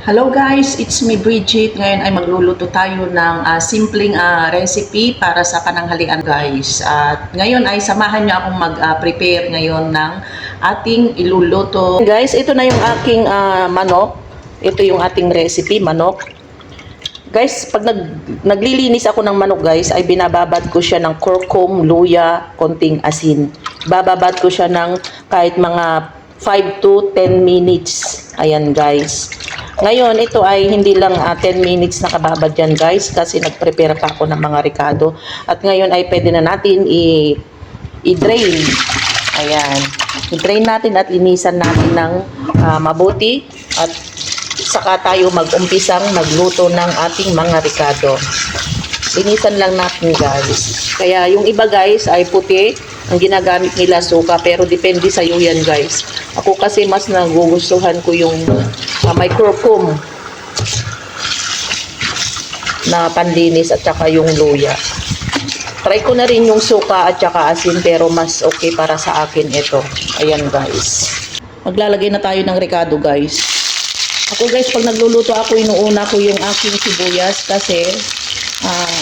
Hello guys, it's me Bridget. Ngayon ay magluluto tayo ng ah, simpleng ah, recipe para sa pananghalian guys. At ngayon ay samahan niyo akong mag-prepare ngayon ng ating iluluto. Guys, ito na yung aking ah, manok. Ito yung ating recipe, manok. Guys, pag nag, naglilinis ako ng manok guys, ay binababad ko siya ng kurkum, luya, konting asin. Bababad ko siya ng kahit mga 5 to 10 minutes. Ayan guys. Ngayon, ito ay hindi lang ah, 10 minutes nakababad yan guys kasi nag-prepare pa ako ng mga ricado. At ngayon ay pwede na natin i- i-drain. Ayan. I-drain natin at linisan natin ng ah, mabuti at saka tayo mag-umpisang magluto ng ating mga ricado. Linisan lang natin guys. Kaya yung iba guys ay puti ang ginagamit nila suka pero depende sa iyo yan guys. Ako kasi mas nagugustuhan ko yung uh, may na panlinis at saka yung luya. Try ko na rin yung suka at saka asin pero mas okay para sa akin ito. Ayan guys. Maglalagay na tayo ng ricado guys. Ako guys, pag nagluluto ako, inuuna ko yung aking sibuyas kasi ah,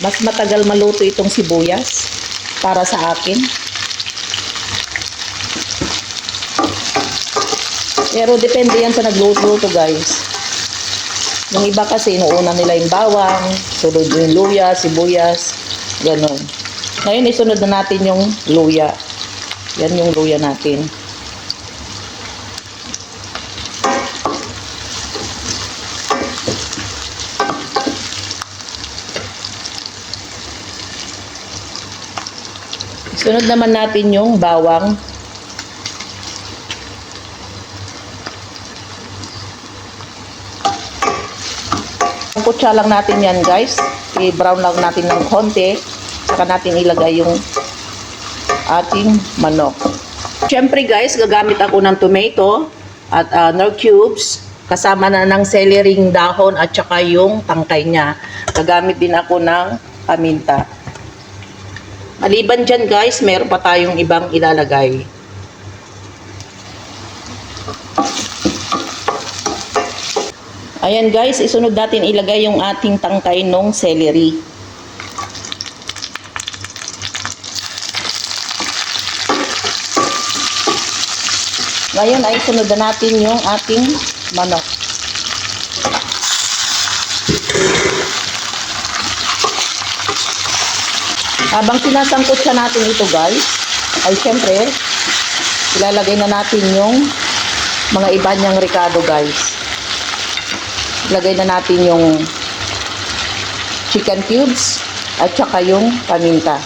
mas matagal maluto itong sibuyas para sa akin. Pero depende yan sa nagluluto guys. Yung iba kasi inuuna nila yung bawang, sunod yung luya, sibuyas, ganun. Ngayon isunod na natin yung luya. Yan yung luya natin. Sunod naman natin yung bawang. Ang kutsa lang natin yan guys. I-brown lang natin ng konti. Saka natin ilagay yung ating manok. Siyempre guys, gagamit ako ng tomato at uh, nor cubes. Kasama na ng celery dahon at saka yung tangkay niya. Gagamit din ako ng paminta. Maliban dyan guys, meron pa tayong ibang ilalagay. Ayan guys, isunod natin ilagay yung ating tangkay nung celery. Ngayon ay sunod na natin yung ating manok. Habang sinasangkot siya natin ito guys, ay syempre, ilalagay na natin yung mga iba niyang ricado guys. Ilagay na natin yung chicken cubes at saka yung paminta.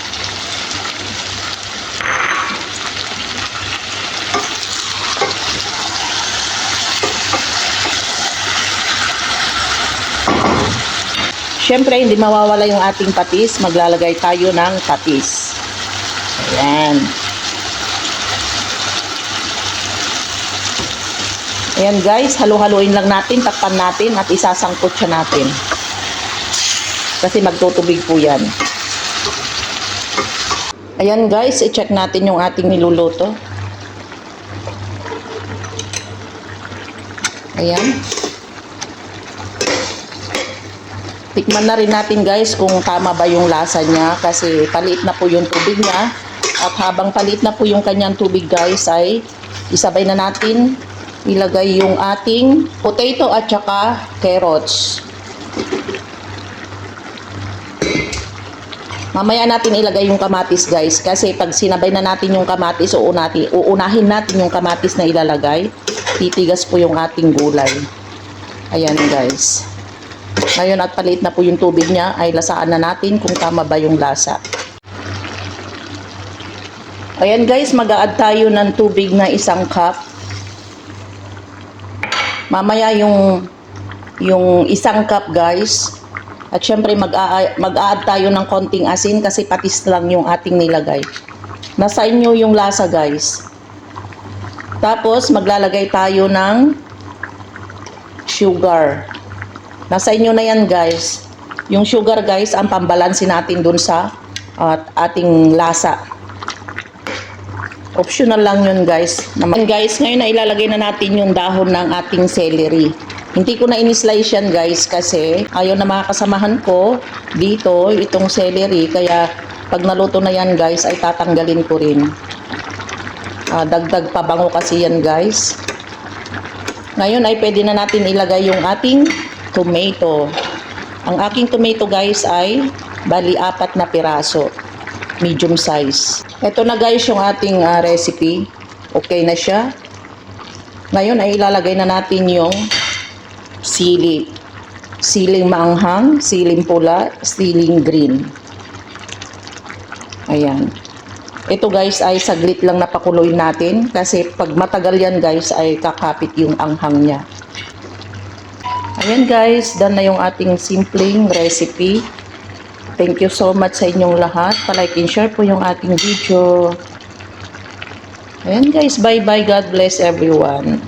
Siyempre, hindi mawawala yung ating patis. Maglalagay tayo ng patis. Ayan. Ayan guys, halu-haluin lang natin, takpan natin at isasangkot siya natin. Kasi magtutubig po yan. Ayan guys, i-check natin yung ating niluluto. Ayan. Tikman na rin natin guys kung tama ba yung lasa niya kasi palit na po yung tubig niya. At habang palit na po yung kanyang tubig guys ay isabay na natin ilagay yung ating potato at saka carrots. Mamaya natin ilagay yung kamatis guys kasi pag sinabay na natin yung kamatis uunahin, natin yung kamatis na ilalagay titigas po yung ating gulay. Ayan guys. Ngayon at palit na po yung tubig niya ay lasaan na natin kung tama ba yung lasa. Ayan guys, mag-a-add tayo ng tubig na isang cup. Mamaya yung yung isang cup guys. At syempre mag-a- mag-a-add tayo ng konting asin kasi patis lang yung ating nilagay. Nasa inyo yung lasa guys. Tapos maglalagay tayo ng sugar. Nasa inyo na yan guys. Yung sugar guys, ang pambalansin natin dun sa at ating lasa. Optional lang yun guys. Naman guys, ngayon na ilalagay na natin yung dahon ng ating celery. Hindi ko na in-slice yan guys kasi ayaw na mga kasamahan ko dito itong celery kaya pag naluto na yan guys ay tatanggalin ko rin. Ah, dagdag pabango kasi yan guys. Ngayon ay pwede na natin ilagay yung ating tomato. Ang aking tomato guys ay bali apat na piraso. Medium size. Ito na guys yung ating ah, recipe. Okay na siya. Ngayon ay ilalagay na natin yung sili. Siling maanghang, siling pula, siling green. Ayan. Ito guys ay saglit lang napakuloy natin kasi pag matagal yan guys ay kakapit yung anghang niya. Ayan guys, done na yung ating simpleng recipe. Thank you so much sa inyong lahat. Palike and share po yung ating video. Ayan guys, bye bye. God bless everyone.